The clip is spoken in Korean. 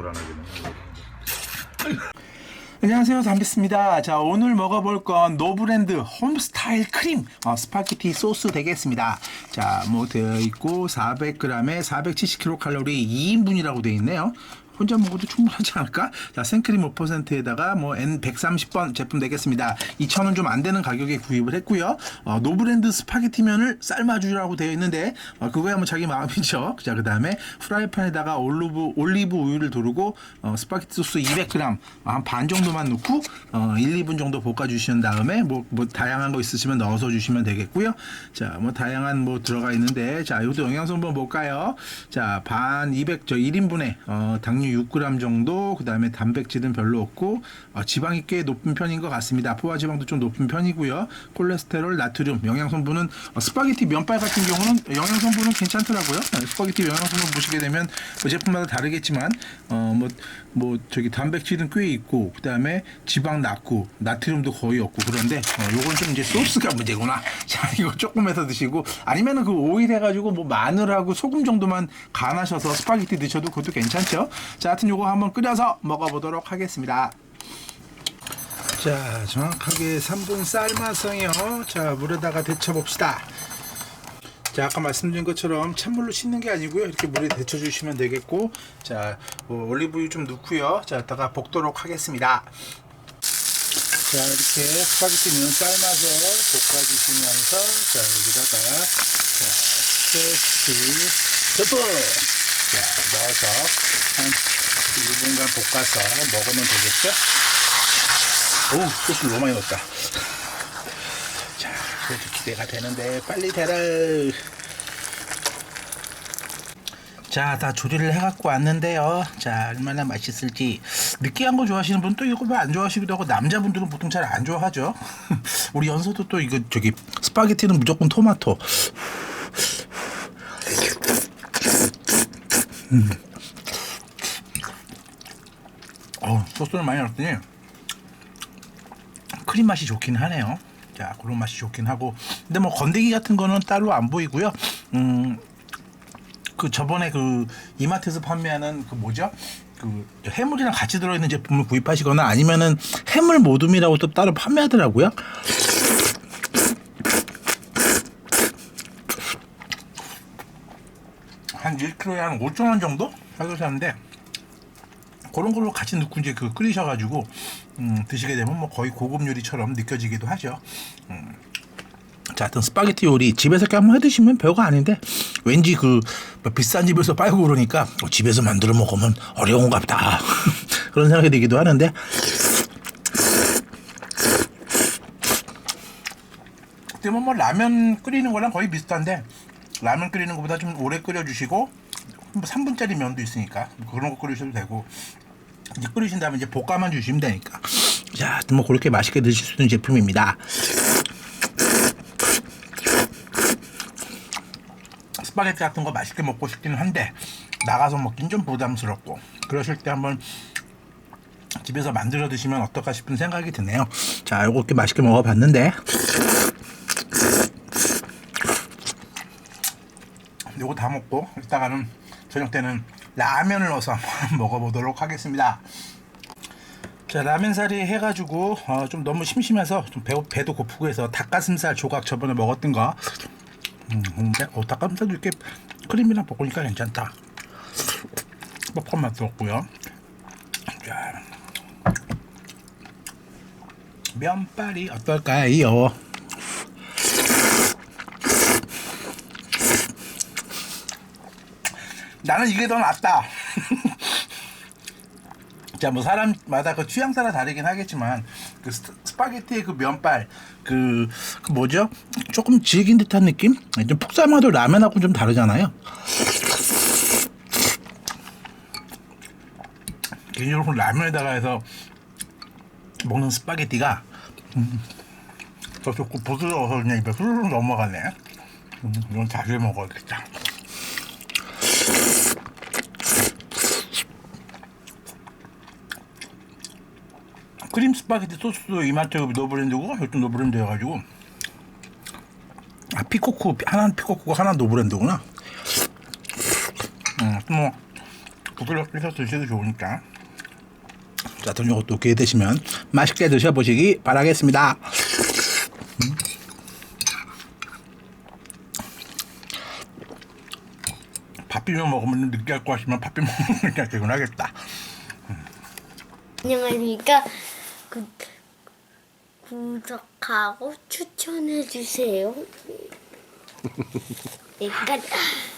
노란하게는. 안녕하세요. 담비스입니다. 자 오늘 먹어볼 건 노브랜드 홈스타일 크림 어, 스파게티 소스 되겠습니다. 자 뭐 되어 있고 400g에 470kcal 2인분이라고 되어 있네요 혼자 먹어도 충분하지 않을까? 자, 생크림 5%에다가 뭐 N130번 제품 되겠습니다. 2,000원 좀 안 되는 가격에 구입을 했고요. 어, 노브랜드 스파게티면을 삶아주라고 되어 있는데 어, 그거야 뭐 자기 마음이죠. 자, 그 다음에 프라이팬에다가 올리브 올리브 우유를 두르고 어, 스파게티 소스 200g 한 반 정도만 넣고 어, 1, 2분 정도 볶아 주신 다음에 뭐, 뭐 다양한 거 있으시면 넣어서 주시면 되겠고요. 자, 뭐 다양한 뭐 들어가 있는데 자, 이것도 영양소 한번 볼까요? 자, 반 200, 저 1인분에 어, 당류 6g 정도, 그 다음에 단백질은 별로 없고 어, 지방이 꽤 높은 편인 것 같습니다. 포화 지방도 좀 높은 편이고요. 콜레스테롤, 나트륨, 영양 성분은 어, 스파게티 면발 같은 경우는 영양 성분은 괜찮더라고요. 어, 스파게티 영양 성분 보시게 되면 뭐 제품마다 다르겠지만 어뭐뭐 뭐 저기 단백질은 꽤 있고 그 다음에 지방 낮고 나트륨도 거의 없고 그런데 어, 요건 좀 이제 소스가 문제구나. 자 이거 조금 해서 드시고 아니면은 그 오일 해가지고 뭐 마늘하고 소금 정도만 간하셔서 스파게티 드셔도 그것도 괜찮죠. 자 하여튼 요거 한번 끓여서 먹어보도록 하겠습니다. 자 정확하게 3분 삶아서요. 자 물에다가 데쳐봅시다. 자 아까 말씀드린 것처럼 찬물로 씻는 게 아니고요 이렇게 물에 데쳐 주시면 되겠고 자 어, 올리브유 좀 넣고요 자 이따가 볶도록 하겠습니다 자 이렇게 스파게티 면 삶아서 볶아주시면서 자 여기다가 자 소스 듬뿍 자 넣어서 한 1분간 볶아서 먹으면 되겠죠 오우 소스 너무 많이 넣었다 자, 그래도 기대가 되는데 빨리 되라. 자, 다 조리를 해갖고 왔는데요. 자, 얼마나 맛있을지. 느끼한 거 좋아하시는 분또 이거 왜안 좋아하시기도 하고 남자분들은 보통 잘 안 좋아하죠. 우리 연서도 또 이거 저기 스파게티는 무조건 토마토. 음. 어, 소스를 많이 넣었더니 크림 맛이 좋긴 하네요. 자, 그런 맛이 좋긴 하고. 근데 뭐 건더기 같은 거는 따로 안 보이고요. 음, 그 저번에 그 이마트에서 판매하는 그 뭐죠? 그 해물이랑 같이 들어있는 제품을 구입하시거나 아니면은 해물 모둠이라고 또 따로 판매하더라고요. 한 1kg에 한 5,000원 정도 사는데 그런 걸로 같이 넣고 이제 그 끓이셔가지고 음, 드시게 되면 뭐 거의 고급 요리처럼 느껴지기도 하죠. 음. 자, 하여튼 스파게티 요리 집에서 이렇게 한번 해드시면 별거 아닌데 왠지 그뭐 비싼 집에서 빨고 그러니까 어, 집에서 만들어 먹으면 어려운가 보다 그런 생각이 들기도 하는데 어떻게 보면 뭐 라면 끓이는 거랑 거의 비슷한데 라면 끓이는 것보다 좀 오래 끓여주시고 뭐 3분짜리 면도 있으니까 그런 거 끓이셔도 되고 이제 끓이신 다음에 이제 볶아만 주시면 되니까 자, 뭐 그렇게 맛있게 드실 수 있는 제품입니다. 스파게티 같은 거 맛있게 먹고 싶기는 한데 나가서 먹긴 좀 부담스럽고 그러실 때 한번 집에서 만들어 드시면 어떨까 싶은 생각이 드네요. 자, 이렇게 맛있게 먹어봤는데 요거 다 먹고 이따가는 저녁 때는 라면을 넣어서 한번 먹어보도록 하겠습니다. 자 라면살이 해가지고 어, 좀 너무 심심해서 좀 배, 배도 고프고 해서 닭가슴살 조각 저번에 먹었던 거. 음, 근데 어, 닭가슴살도 이렇게 크림이랑 볶으니까 괜찮다. 뻑뻑한 맛도 없고요. 자, 면발이 어떨까요? 나는 이게 더 낫다 자, 뭐 사람마다 그 취향 따라 다르긴 하겠지만 그 스- 스파게티의 그 면발 그, 그 뭐죠? 조금 질긴 듯한 느낌? 좀 푹 삶아도 라면하고 좀 다르잖아요. 개인적으로 라면에다가 해서 먹는 스파게티가 음, 더 좋고 부드러워서 그냥 입에 후루룩 넘어가네. 음, 이건 자주 먹어야겠다. 크림 스파게티 소스도 이마트 노브랜드고 이것도 노브랜드여가지고 아 피코코 하나는 피코코고 하나는 노브랜드구나. 음, 뭐 부드럽게 드셔도 좋으니까. 자, 또 이것도 기회 되시면 맛있게 드셔보시기 바라겠습니다. 음. 밥 비벼 먹으면 느끼할 것 같지만 밥 비벼 먹으면 그냥 개운하겠다. 안녕하십니까. 구, 구독하고 추천해 주세요. 약간